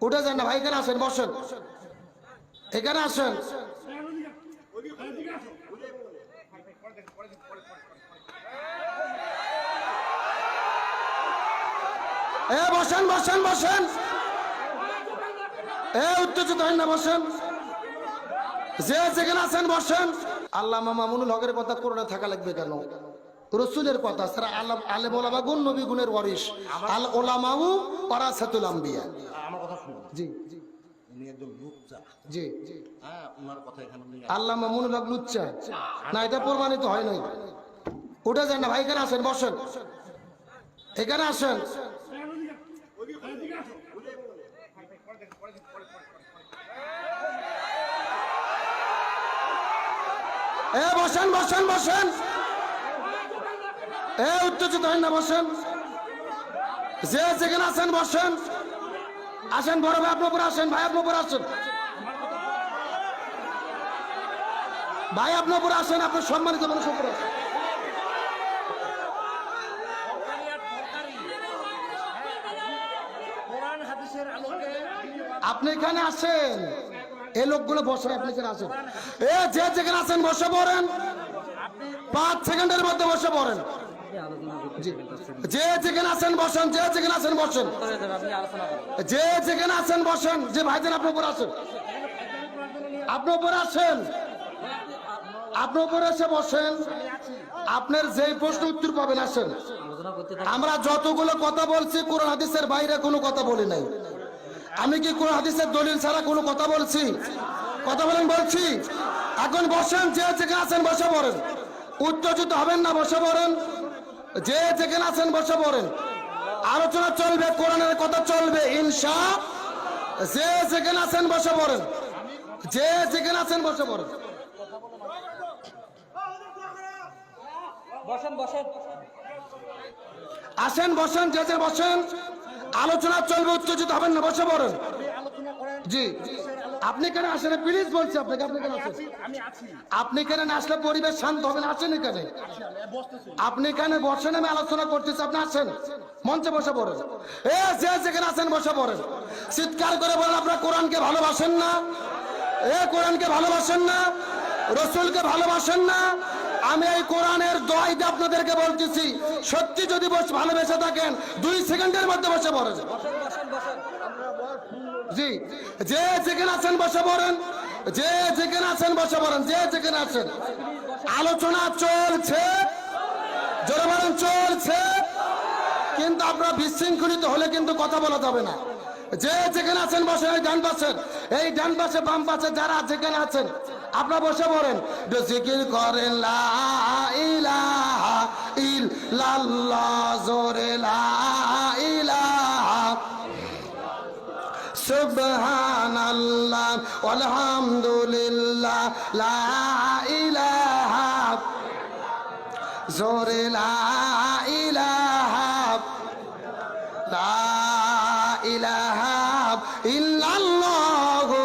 উঠে যান না, ভাই, এখানে আসেন, বসেন। এখানে আসেন। এ, বসেন বসেন বসেন। এ, উত্তেজিত হন না, বসেন। যে যেখানে আছেন, বসেন। আল্লাহ মামুনুল হকের কথা করোনা থাকা লাগবে কেন? রসুলের কথা স্যার আল্লাহ আলে ওলামা গুণ নবী গুণের ওয়ারিস আল ওলামাউ পারাসাতুল আম্বিয়া। জি উনি একজন লুচ্চা। জি হ্যাঁ ওনার কথা এখানে আল্লাহ মামুনুল হক লুচ্চা। না এটা প্রমাণিত হয় নাই। উঠে যান না ভাই এখানে আসেন বসেন। এখানে আসেন। এ বসেন বসেন বসেন। এ উত্তেজিত হন না বসেন। যে যেখানে আছেন বসেন। আসেন বড় ভাই আপনার উপরে আসেন, ভাই আপনার উপরে আসেন। ভাই আপনার উপরে আসেন আপনার সম্মানিত মানুষ উপর আসেন। আপনি এখানে আসেন। এই লোকগুলো বসে আপনি এখানে আসেন। এ, যে যেখানে আছেন বসে পড়েন। পাঁচ সেকেন্ডের মধ্যে বসে পড়েন। যে যেখানে আছেন বসেন যে যেখানে আছেন বসেন। যে যেখানে আছেন বসেন যে ভাইজান আপনার উপর আসেন। আপনার উপর আসেন। আপনার উপর এসে বসেন। আপনার যেই প্রশ্ন উত্তর পাবেন আসেন। আমরা যতগুলো কথা বলছি কোরআন হাদিসের বাইরে কোনো কথা বলি নাই। আমি কি কোরআন হাদিসের দলিল ছাড়া কোনো কথা বলছি? কথা বলেন বলছি। এখন বসেন যে যেখানে আছেন বসে পড়েন। উত্তেজিত হবেন না বসে পড়েন। যে যেখানে আছেন বসে পড়েন। আলোচনা চলবে কোরআনের কথা চলবে ইনশা যে যেখানে আছেন বসে পড়েন। যে যেখানে আছেন বসে পড়েন। আসেন বসেন যে যে বসেন। আলোচনা চলবে উত্তেজিত হবেন না বসে পড়েন। জি। আপনি কেন আসেন প্লিজ বলছি আপনাকে আপনি কেন আসেন? আপনি কেন আসলে পরিবেশ শান্ত হবে না আসেন এখানে। আপনি কেন বসেন আমি আলোচনা করতেছি আপনি আসেন। মঞ্চে বসে পড়েন। এ যে যেখানে আছেন বসে পড়েন। চিৎকার করে বলেন আপনারা কোরআনকে ভালোবাসেন না? এ কোরআনকে ভালোবাসেন না? রসুলকে ভালোবাসেন না? আমি এই কোরআনের দোয়াইতে আপনাদেরকে বলতেছি সত্যি যদি বস ভালোবেসে থাকেন দুই সেকেন্ডের মধ্যে বসে পড়েন। জি, যে যেখানে আছেন বসে পড়েন। যে যেখানে আছেন বসে পড়েন, যে যেখানে আছেন। আলোচনা চলছে, জোরে বলেন, চলছে। কিন্তু আপনারা বিশৃঙ্খলিত হলে কিন্তু কথা বলা যাবে না। যে যেখানে আছেন বসেন এই ডান পাশের, এই ডান পাশে, বাম পাশে যারা যেখানে আছেন, আপনারা বসে পড়েন। জিকির করেন লা ইলাহা ইল্লাল্লাহ, জোরে লা সুবহানাল্লাহ আলহামদুলিল্লাহ লা ইলাহা, জোরে লা ইলাহা লা ইলাহা ইল্লাল্লাহু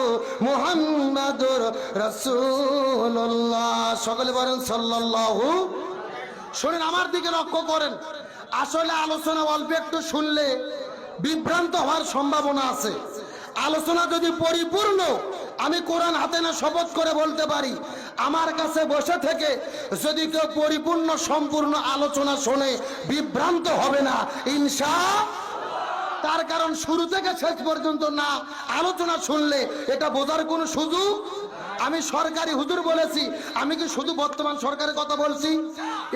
মুহাম্মাদুর রাসূলুল্লাহ। সকলে বলেন সাল্লাল্লাহু। শুনেন, আমার দিকে লক্ষ্য করেন। আসলে আলোচনা অল্প একটু শুনলে বিভ্রান্ত হওয়ার সম্ভাবনা আছে। আলোচনা যদি পরিপূর্ণ, আমি কোরআন হাতে না শপথ করে বলতে পারি। আমার কাছে বসে থেকে যদি কেউ পরিপূর্ণ, সম্পূর্ণ আলোচনা শোনে, বিভ্রান্ত হবে না, ইনশা তার কারণ শুরু থেকে শেষ পর্যন্ত না, আলোচনা শুনলে এটা বোঝার কোনো সুযোগ আমি সরকারি হুজুর বলেছি, আমি কি শুধু বর্তমান সরকারের কথা বলছি?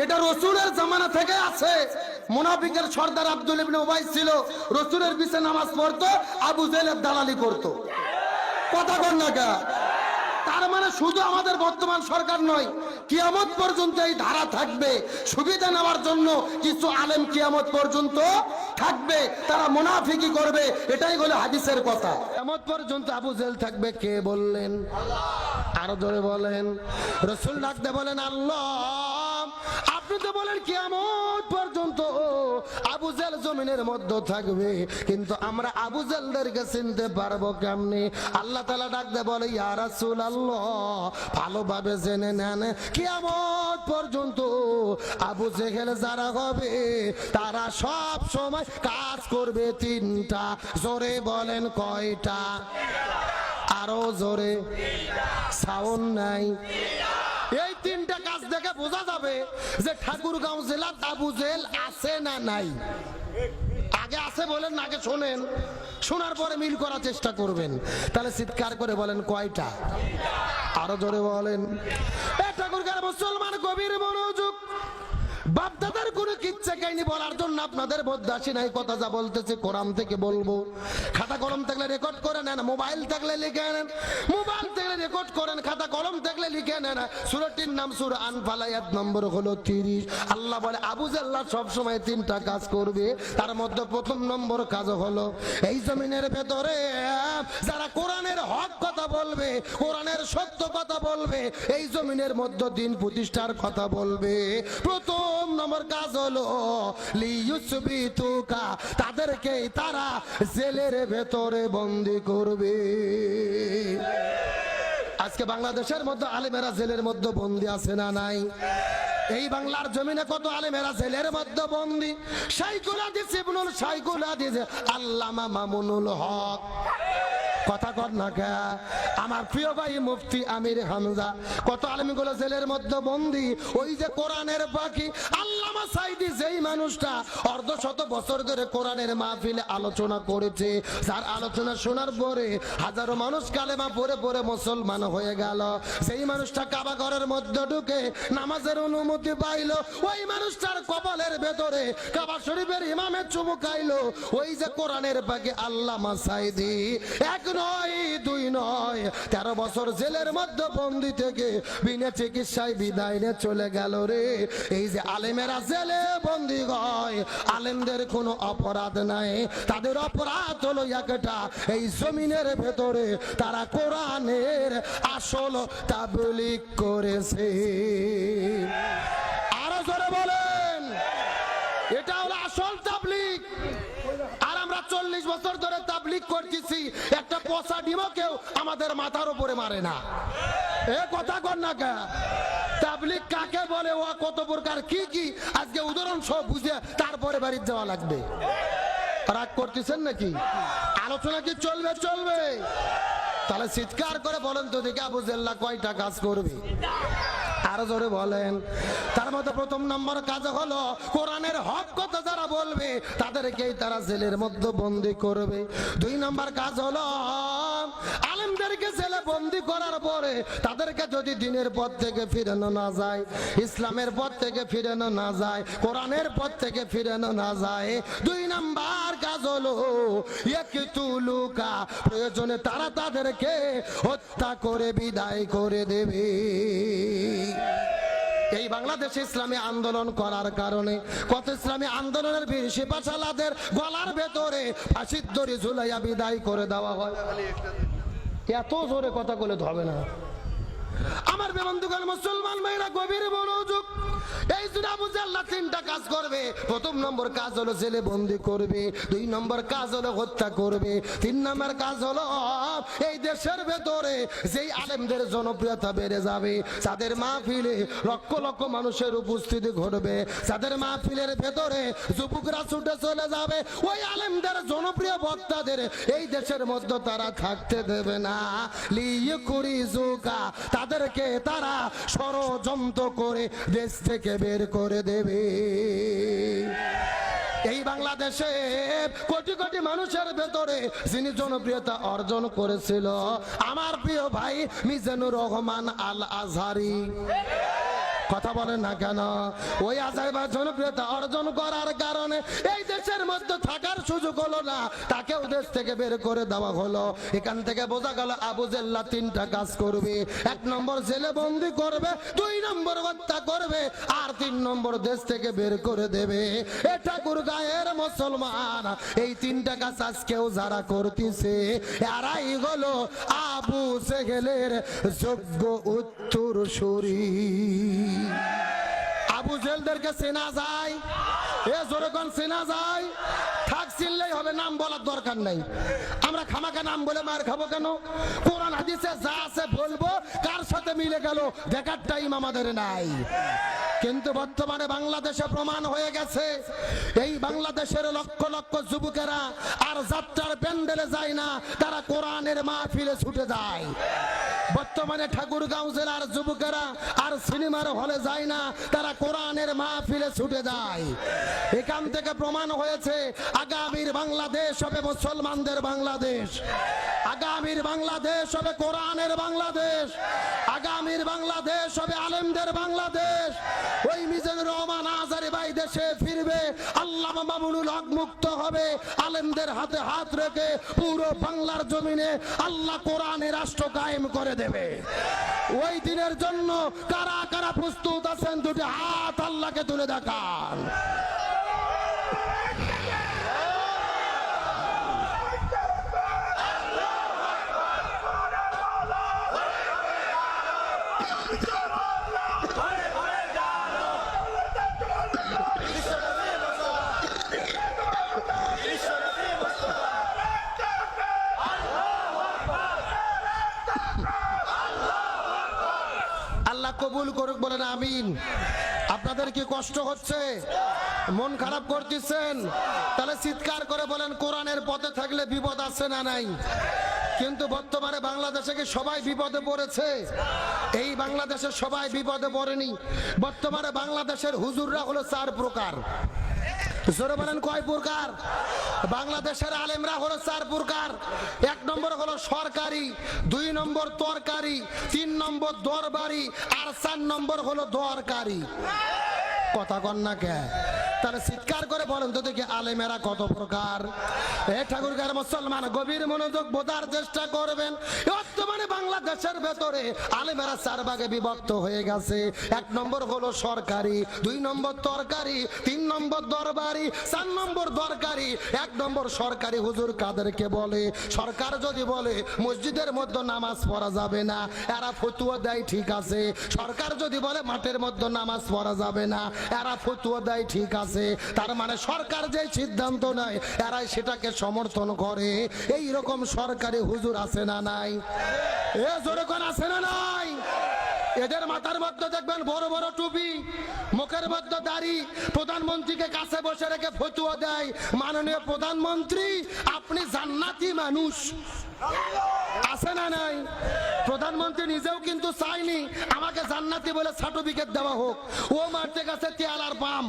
এটা রসুলের জামানা থেকে আছে। মুনাফিকের সর্দার আব্দুল ইবনে উবাই ছিল, রসুলের পিছে নামাজ পড়তো, আবু জেলের দালালি করতো। কথা কর না? তার মানে শুধু আমাদের বর্তমান সরকার নয়, কিয়ামত পর্যন্ত এই ধারা থাকবে। সুবিধা নেওয়ার জন্য কিছু আলেম কিয়ামত পর্যন্ত থাকবে, তারা মুনাফিকি করবে, এটাই হলো হাদিসের কথা। কিয়ামত পর্যন্ত আবু জেল থাকবে, কে বললেন? আরও জোরে বলেন। রসুল ডাকতে বলেন, আল্লাহ, আপনি তো বলেন কিয়ামত পর্যন্ত আবু জেল জমিনের মধ্যে থাকবে। কিন্তু আমরা আবু জেলদেরকে চিনতে পারব কেমনি? আল্লাহ তালা ডাকতে বলে, ইয়া রাসূল আল্লাহ ভালোভাবে জেনে নেন। কেয়ামত পর্যন্ত আবু জেহেল যারা হবে, তারা সব সময় কাজ করবে তিনটা। জোরে বলেন কয়টা? আরও জোরে। সাউন্ড নাই। বোঝা যাবে যে ঠাকুরগাঁও জেলার আবু জেল আছে না নাই। আগে আছে বলেন, আগে শোনেন। শোনার পরে মিল করার চেষ্টা করবেন। তাহলে চিৎকার করে বলেন, কয়টা? আরও জোরে বলেন। মুসলমান গভীর মনোযোগ। বাপদাদার কোনো কিচ্ছা কাহিনী বলার জন্য আপনাদের আসি নাই, কথা যা বলতেছে কোরআন থেকে বলব। খাতা কলম থাকলে রেকর্ড করে নেন মোবাইল থাকলে লিখে নেন মোবাইল থাকলে রেকর্ড করেন, খাতা কলম থাকলে লিখে নেন। সুরটির নাম সুর আনফালাই এক নম্বর হলো তিরিশ। আল্লাহ বলে, আবু জাল্লাহ সব সময় তিনটা কাজ করবে, তার মধ্যে প্রথম নম্বর কাজ হলো, এই জমিনের ভেতরে যারা কোরআনের হক কথা বলবে, কোরআনের সত্য কথা বলবে, এই জমিনের মধ্যে দিন প্রতিষ্ঠার কথা বলবে। প্রথম নম্বর কাজ হলো? লিউসবিতুকা তাদেরকে তারা জেলের ভেতরে বন্দি করবে। আজকে বাংলাদেশের মধ্যে আলেমেরা জেলের মধ্যে বন্দি আছে না নাই? এই বাংলার জমিনে কত আলেমেরা জেলের মধ্যে বন্দি? সাইকুল হাদিস, ইবনুল সাইকুল হাদিস, আল্লামা মামুনুল হক। কথা কর না আমার প্রিয় ভাই মুফতি আমির হামজা, কত আলমিগুলো জেলের মধ্যে বন্দি, ওই যে কোরআনের বাকি সাইদি মানুষটা অর্ধ শত বছর ধরে কোরআনের মাহফিলে আলোচনা করেছে। যার আলোচনা শোনার পরে হাজারো মানুষ কালেমা পরে পরে মুসলমান হয়ে গেল। সেই মানুষটা কাবা ঘরের মধ্যে ঢুকে নামাজের অনুমতি পাইলো। ওই মানুষটার কপালের ভেতরে কাবা শরীফের ইমামের চুমুকাইলো ওই যে কোরআনের পাখি আল্লামা সাইদি। এক নয়, দুই নয়, তেরো বছর জেলের মধ্যে বন্দি থেকে বিনা চিকিৎসায় বিদায় চলে গেল রে। এই যে আলেমেরা জেলে বন্দি হয় আলেমদের কোনো অপরাধ নাই। তাদের অপরাধ হলো একটা, এই জমিনের ভেতরে তারা কোরআনের আসল তাবলিক করেছে। আরও জোরে বলেন, এটা হলো আসল তাবলিক আর আমরা চল্লিশ বছর ধরে তাবলিক করতেছি, একটা পচা ডিমও কেউ আমাদের মাথার উপরে মারে না। এ কথা কর না কে? তাবলিক কাকে বলে, ও কত প্রকার, কি কি? আজকে উদাহরণ সব বুঝে তারপরে বাড়ির যাওয়া লাগবে। রাগ করতেছেন নাকি? আলোচনা কি চলবে চলবে? তাহলে চিৎকার করে বলেন তো দেখে আবু জেল্লা কয়টা কাজ করবে। আরও জোরে বলেন। তার মধ্যে প্রথম নম্বর কাজ হলো, কোরআনের হক কথা যারা বলবে, তাদেরকেই তারা জেলের মধ্যে বন্দি করবে। দুই নম্বর কাজ হলো আলেমদেরকে জেলে বন্দি করার পরে তাদেরকে যদি দিনের পথ থেকে ফিরানো না যায়, ইসলামের পথ থেকে ফিরানো না যায়, কোরআনের পথ থেকে ফিরানো না যায়, দুই নাম্বার কাজ হলো প্রয়োজনে তারা তাদেরকে হত্যা করে, বিদায় করে দেবে। এই বাংলাদেশে ইসলামী আন্দোলন করার কারণে কত ইসলামী আন্দোলনের বীর সিপাশালাদের গলার ভেতরে ফাঁসির দড়ি ঝুলাইয়া বিদায় করে দেওয়া হয়। এত জোরে কথা বলে তো হবে না। আমার বেবন্ধুগণ মুসলমান ভাইরা গভীর মনোযোগ এই আবু জাল্লা তিনটা কাজ করবে। প্রথম নম্বর কাজ হলো জেলে বন্দি করবে, দুই নম্বর কাজ হলো হত্যা করবে, তিন নম্বর কাজ হলো এই দেশের ভেতরে যেই আলেমদের জনপ্রিয়তা বেড়ে যাবে, যাদের মাহফিলে লক্ষ লক্ষ মানুষের উপস্থিতি ঘটবে, যাদের মাহফিলের ভেতরে যুবকরা ছুটে চলে যাবে, ওই আলেমদের জনপ্রিয় বক্তাদের এই দেশের মধ্যে তারা থাকতে দেবে না। লিয়ে করি জুকা তাদেরকে তারা ষড়যন্ত্র করে দেশ থেকে বের করে দেবে। এই বাংলাদেশে কোটি কোটি মানুষের ভেতরে যিনি জনপ্রিয়তা অর্জন করেছিল, আমার প্রিয় ভাই মিজানুর রহমান আল আজহারি কথা বলেন না কেন? ওই আজাই বা জনপ্রিয়তা অর্জন করার কারণে এই দেশের মধ্যে থাকার সুযোগ হলো না। তাকেও দেশ থেকে বের করে দেওয়া হলো। এখান থেকে বোঝা গেল আবু জেল্লা তিনটা কাজ করবে। এক নম্বর জেলে বন্দি করবে, দুই নম্বর হত্যা করবে, আর তিন নম্বর দেশ থেকে বের করে দেবে। এ ঠাকুর গায়ের মুসলমান, এই তিনটা কাজ আজকেও যারা করতেছে, এরাই হলো আবু সেহেলের যোগ্য উত্তর শরীর আবু জেলদেরকে চেনা যায়। এ জোরকন চেনা যায়। থাক, চিনলেই হবে, নাম বলার দরকার নাই। আমরা খামাকা নাম বলে মার খাব কেন? কোরআন, হাদিসে যা আছে বলব, কার সাথে মিলে গেল, দেখার টাইম আমাদের নাই। কিন্তু বর্তমানে বাংলাদেশে প্রমাণ হয়ে গেছে, এই বাংলাদেশের লক্ষ লক্ষ যুবকেরা আর যাত্রার প্যান্ডেলে যায় না, তারা কোরআনের মাহফিলে ছুটে যায়। বর্তমানে ঠাকুরগাঁও জেলার যুবকেরা আর সিনেমার হলে যায় না, তারা কোরআনের মাহফিলে ছুটে যায়। এখান থেকে প্রমাণ হয়েছে, আগামীর বাংলাদেশ হবে মুসলমানদের বাংলাদেশ। আগামীর বাংলাদেশ হবে কোরআনের বাংলাদেশ। আগামীর বাংলাদেশ হবে আলেমদের বাংলাদেশ। ভাই দেশে ফিরবে আল্লাহ মামুনুল হক মুক্ত হবে, আলেমদের হাতে হাত রেখে পুরো বাংলার জমিনে আল্লাহ কোরআনে রাষ্ট্র কায়েম করে দেবে। ওই দিনের জন্য কারা কারা প্রস্তুত আছেন, দুটি হাত আল্লাহকে তুলে দেখান। বলেন আমিন। আপনাদের কি কষ্ট হচ্ছে? মন খারাপ করতেছেন? তাহলে চিৎকার করে বলেন, কোরআনের পথে থাকলে বিপদ আছে না নাই? কিন্তু বর্তমানে বাংলাদেশে কি সবাই বিপদে পড়েছে? এই বাংলাদেশে সবাই বিপদে পড়েনি। বর্তমানে বাংলাদেশের হুজুররা হলো চার প্রকার। জোরে বলেন, কয় প্রকার? বাংলাদেশের আলেমরা হলো চার প্রকার। এক নম্বর হলো সরকারি, দুই নম্বর তরকারি, তিন নম্বর দরবারি, আর চার নম্বর হলো দরকারি। কথা কন না কে? তাহলে চিৎকার করে বলেন, তো দেখি আলেমেরা কত প্রকার? এ ঠাকুরগার মুসলমান গভীর মনোযোগ বোঝার চেষ্টা করবেন। বর্তমানে বাংলাদেশের ভেতরে আলেমেরা চার ভাগে বিভক্ত হয়ে গেছে। এক নম্বর হলো সরকারি, দুই নম্বর তরকারি, তিন নম্বর দরবারি, চার নম্বর দরকারি। এক নম্বর সরকারি হুজুর কাদেরকে বলে? সরকার যদি বলে, মসজিদের মধ্যে নামাজ পড়া যাবে না, এরা ফতুয়া দেয়, ঠিক আছে। সরকার যদি বলে, মাঠের মধ্যে নামাজ পড়া যাবে না, এরা ফতুয়া দেয়, ঠিক আছে। তার মানে সরকার যে সিদ্ধান্ত নেয়, এরাই সেটাকে সমর্থন করে। এই রকম সরকারি হুজুর আছে না নাই? এ জোরে কোন, আছে না নাই? এদের মাথার মধ্যে দেখবেন বড় বড় টুপি, মুখের মধ্যে দাড়ি, প্রধানমন্ত্রীকে কাছে বসে রেখে ফতুয়া দেয়। মাননীয় প্রধানমন্ত্রী, আপনি জান্নাতি মানুষ। আছে না নাই? প্রধানমন্ত্রী নিজেও কিন্তু চাইনি আমাকে জান্নাতি বলে সার্টিফিকেট দেওয়া হোক। ও মারতে গেছে তেল আর পাম।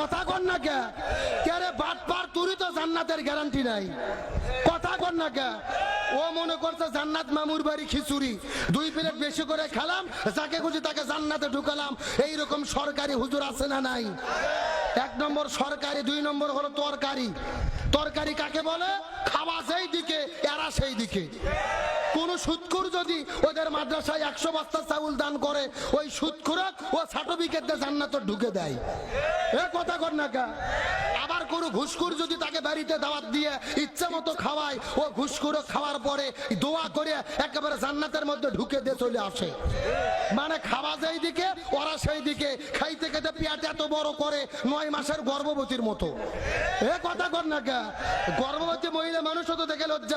কথা কর না কে? কে রে তুরি তো জান্নাতের গ্যারান্টি নাই। কথা কর না কে? ও মনে করছে জান্নাত মামুর বাড়ি খিচুড়ি। দুই প্লেট বেশি করে খেলাম, যাকে খুশি তাকে জান্নাতে ঢুকালাম। এই রকম সরকারি হুজুর আছে না নাই? এক নম্বর সরকারি, দুই নম্বর হলো তরকারি। তরকারি কাকে বলে? খাওয়া সেই দিকে, এরা সেই দিকে। কোন সুৎখুর যদি ওদের মাদ্রাসায় একশো বস্তা চাউল দান করে, ওই সুৎখুরক ও সার্টিফিকেট দিয়ে জান্নাত ঢুকে দেয়। এ কথা কর না কা। আবার কোনো ঘুষখুর যদি তাকে বাড়িতে দাওয়াত দিয়ে ইচ্ছা মতো খাওয়ায়, ও ঘুষখুরো খাওয়ার পরে দোয়া করে একেবারে জান্নাতের মধ্যে ঢুকে দিয়ে চলে আসে। মানে খাওয়া যেই দিকে, ওরা সেই দিকে। খাইতে খেতে পেট এত বড় করে, নয় মাসের গর্ভবতীর মতো। এ কথা কর না কে। গর্ভবতী মহিলা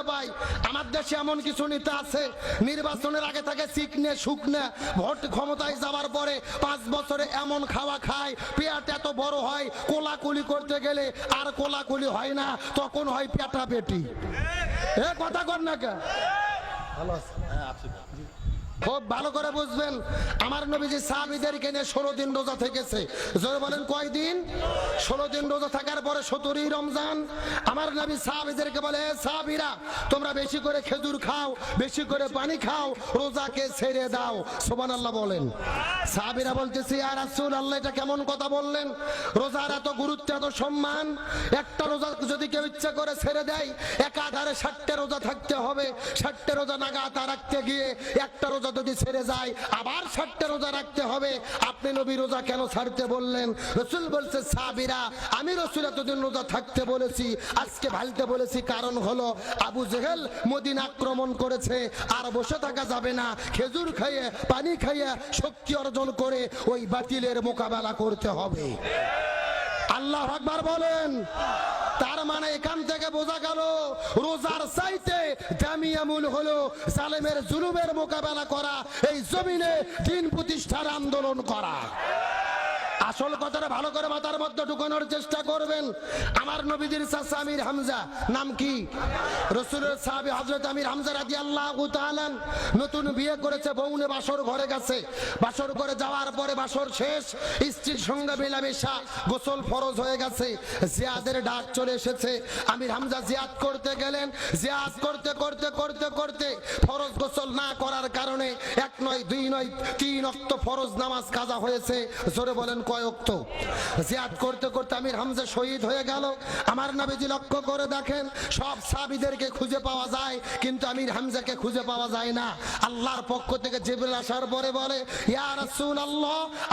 পায় আমার দেশে এমন কিছু নেতা আছে, নির্বাচনের আগে থাকে চিকনে শুকনে ভোট ক্ষমতায় যাওয়ার পরে পাঁচ বছরে এমন খাওয়া খায়, পেট এত বড় হয়, কোলাকুলি করতে গেলে আর কোলাকুলি হয় না, তখন হয় পেটা পেটি এ, কথা কর না কে ভালো আছি। খুব ভালো করে বুঝবেন, আমার নবীজি সাহাবিদেরকে নিয়ে ষোলো দিন রোজা থেকেছে। জোরে বলেন কয়দিন ষোলো দিন রোজা থাকার পরে সতেরোই রমজান, আমার নবী সাহাবিদেরকে বলে, "এ সাহাবিরা, তোমরা বেশি করে খেজুর খাও, বেশি করে পানি খাও, রোজাকে ছেড়ে দাও। সোমান আল্লাহ বলেন। সাহাবিরা বলতেছি আর রাসূল আল্লাহ এটা কেমন কথা বললেন? রোজার এত গুরুত্ব, এত সম্মান, একটা রোজা যদি কেউ ইচ্ছা করে ছেড়ে দেয় একাধারে ষাটটা রোজা থাকতে হবে। ষাটটা রোজা নাগাতা রাখতে গিয়ে একটা রোজা যদি ছেড়ে যায়, আবার ষাটটা রোজা রাখতে হবে। আপনি নবী রোজা কেন ছাড়তে বললেন? রসুল বলছে সাবিরা আমি রসুল এতদিন রোজা থাকতে বলেছি, আজকে ভালতে বলেছি। কারণ হলো, আবু জেহেল মদিন আক্রমণ করেছে, আর বসে থাকা যাবে না। খেজুর খাইয়ে, পানি খাইয়ে শক্তি অর্জন করে ওই বাতিলের মোকাবেলা করতে হবে। আল্লাহ আকবার বলেন। তার মানে এখান থেকে বোঝা গেল, রোজার চাইতে আমুল হলো জালেমের জুলুমের মোকাবেলা করা এই জমিনে দিন প্রতিষ্ঠার আন্দোলন করা। আসল কথাটা ভালো করে মাথার মধ্যে ঢুকানোর চেষ্টা করবেন। আমার নবীজির চাচা আমির হামজা, নাম কি? রসুলের সাহাবি হজরত আমির হামজা রাজি আল্লাহ নতুন বিয়ে করেছে, বউনে বাসর ঘরে গেছে। বাসর করে যাওয়ার পরে বাসর শেষ, স্ত্রীর সঙ্গে মেলামেশা, গোসল ফরজ হয়ে গেছে, জিয়াদের ডাক চলে এসেছে। আমির হামজা জিয়াদ করতে গেলেন, জিয়াদ করতে করতে করতে করতে ফরজ গোসল না করার কারণে এক নয়, দুই নয়, তিন অক্ত ফরজ নামাজ কাজা হয়েছে। জোরে বলেন কয় জিয়াদ করতে করতে আমির হামজা শহীদ হয়ে গেল। আমার নবীজি লক্ষ্য করে দেখেন, সব সাবিদেরকে খুঁজে পাওয়া যায়, কিন্তু আমির হামজাকে খুঁজে পাওয়া যায় না। আল্লাহর পক্ষ থেকে জিবরিল আসার পরে বলে, ইয়া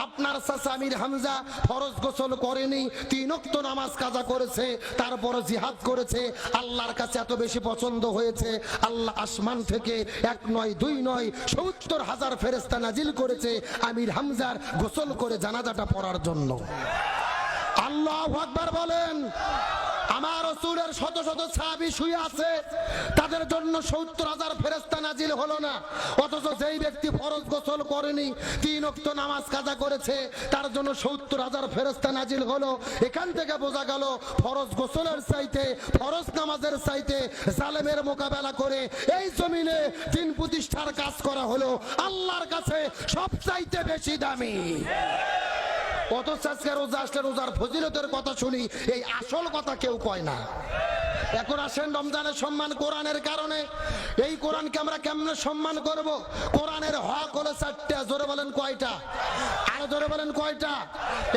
আপনার চাচা আমির হামজা ফরজ গোসল করেনি, তিন নামাজ কাজা করেছে তারপর জিহাদ করেছে, আল্লাহর কাছে এত বেশি পছন্দ হয়েছে, আল্লাহ আসমান থেকে এক নয়, দুই নয়, সত্তর হাজার ফেরেস্তা নাজিল করেছে, আমির হামজার গোসল করে জানাজাটা পড়ার জন্য। আল্লাহ আকবার বলেন, আমার রসুলের শত শত সাহাবি শুয়ে আছে, তাদের জন্য সত্তর হাজার ফেরেস্তা নাজিল হলো না। অথচ যেই ব্যক্তি ফরজ গোসল করেনি, তিন অক্ত নামাজ কাজা করেছে, তার জন্য সত্তর হাজার ফেরেস্তা নাজিল হলো। এখান থেকে বোঝা গেল, ফরজ গোসলের চাইতে, ফরজ নামাজের চাইতে জালেমের মোকাবেলা করে এই জমিনে তিন প্রতিষ্ঠার কাজ করা হলো। আল্লাহর কাছে সব চাইতে বেশি দামি। অথচ আজকে রোজা আসলে রোজার ফজিলতের কথা শুনি, এই আসল কথা কেউ কয় না। এখন আসেন রমজানের সম্মান কোরআনের কারণে। এই কোরআনকে আমরা কেমনে সম্মান করব? কোরআনের হক হলো চারটে, জোরে বলেন কয়টা? আরও জোরে বলেন কয়টা?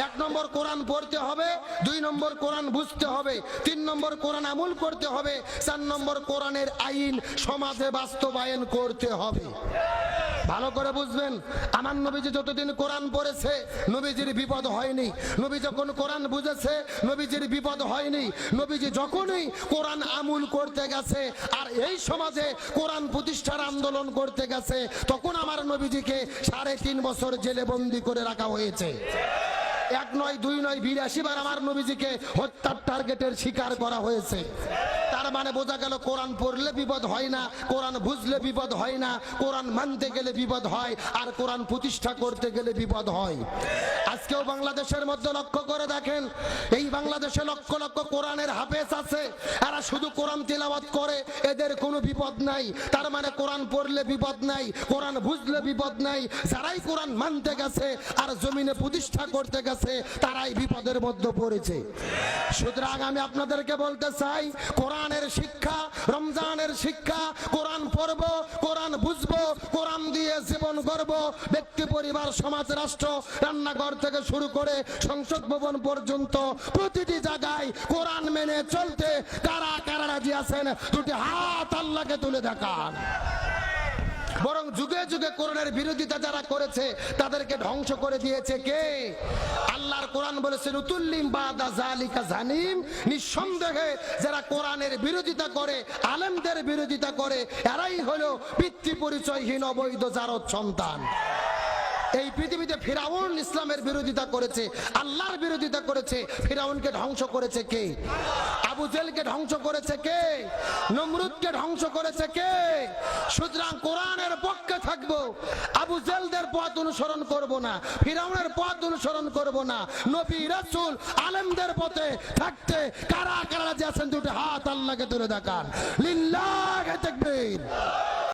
এক নম্বর কোরআন পড়তে হবে, দুই নম্বর কোরআন বুঝতে হবে, তিন নম্বর কোরআন আমল করতে হবে, চার নম্বর কোরআনের আইন সমাজে বাস্তবায়ন করতে হবে। ভালো করে বুঝবেন, আমার নবীজি যতদিন কোরআন পড়েছে, নবীজির বিপদ হয়নি। নবী যখন কোরআন বুঝেছে, নবীজির বিপদ হয়নি। নবীজি যখনই কোরআন আমুল করতে গেছে, আর এই সমাজে কোরআন প্রতিষ্ঠার আন্দোলন করতে গেছে, তখন আমার নবীজিকে সাড়ে তিন বছর জেলে বন্দি করে রাখা হয়েছে। এক নয়, দুই নয়, বিরাশি বার আমার নবীজিকে হত্যার টার্গেটের শিকার করা হয়েছে। তার মানে বোঝা গেল কোরআন পড়লে বিপদ হয় না, কোরআন বুঝলে বিপদ হয় না, কোরআন মানতে গেলে বিপদ হয়, আর কোরআন প্রতিষ্ঠা করতে গেলে বিপদ হয়। আজকেও বাংলাদেশের মধ্যে লক্ষ্য করে দেখেন, এই বাংলাদেশে লক্ষ লক্ষ কোরআনের হাফেজ আছে, এরা শুধু কোরআন তিলাওয়াত করে, এদের কোনো বিপদ নাই। তার মানে কোরআন পড়লে বিপদ নাই, কোরআন বুঝলে বিপদ নাই, যারাই কোরআন মানতে গেছে আর জমিনে প্রতিষ্ঠা করতে গেছে, তারাই বিপদের মধ্যে পড়েছে। সুতরাং আমি আপনাদেরকে বলতে চাই কোরআনের শিক্ষা, রমজানের শিক্ষা, কোরআন পড়ব, কোরআন বুঝব, কোরআন দিয়ে জীবন করব ব্যক্তি, পরিবার, সমাজ, রাষ্ট্র, রান্নাঘর থেকে শুরু করে সংসদ ভবন পর্যন্ত প্রতিটি জায়গায় কোরআন মেনে চলতে কারা কারা রাজি আছেন? দুটি হাত আল্লাহকে তুলে দেখান। বরং যুগে যুগে কোরআনের বিরোধিতা যারা করেছে, তাদেরকে ধ্বংস করে দিয়েছে কে? আল্লাহর কোরআন বলেছে রুতুল্লিম বাদা জালিকা জানিম। নিঃসন্দেহে যারা কোরআনের বিরোধিতা করে, আলেমদের বিরোধিতা করে, এরাই হলো পিতৃ পরিচয়হীন অবৈধ জারদ সন্তান। এই পৃথিবীতে ফিরাউন ইসলামের বিরোধিতা করেছে, আল্লাহর বিরোধিতা করেছে, ফিরাউনকে ধ্বংস করেছে কে? আবু জেলকে ধ্বংস করেছে কে? নমরুদকে ধ্বংস করেছে কে? সুতরাং কোরআনের পক্ষে থাকব, আবু জেলদের পথ অনুসরণ করব না, ফিরাউনের পথ অনুসরণ করব না, নবী রাসূল আলেমদের পথে থাকতে কারা কারা যে আছেন দুটো হাত আল্লাহকে তুলে দেখান। লিল্লাহ তাকবীর।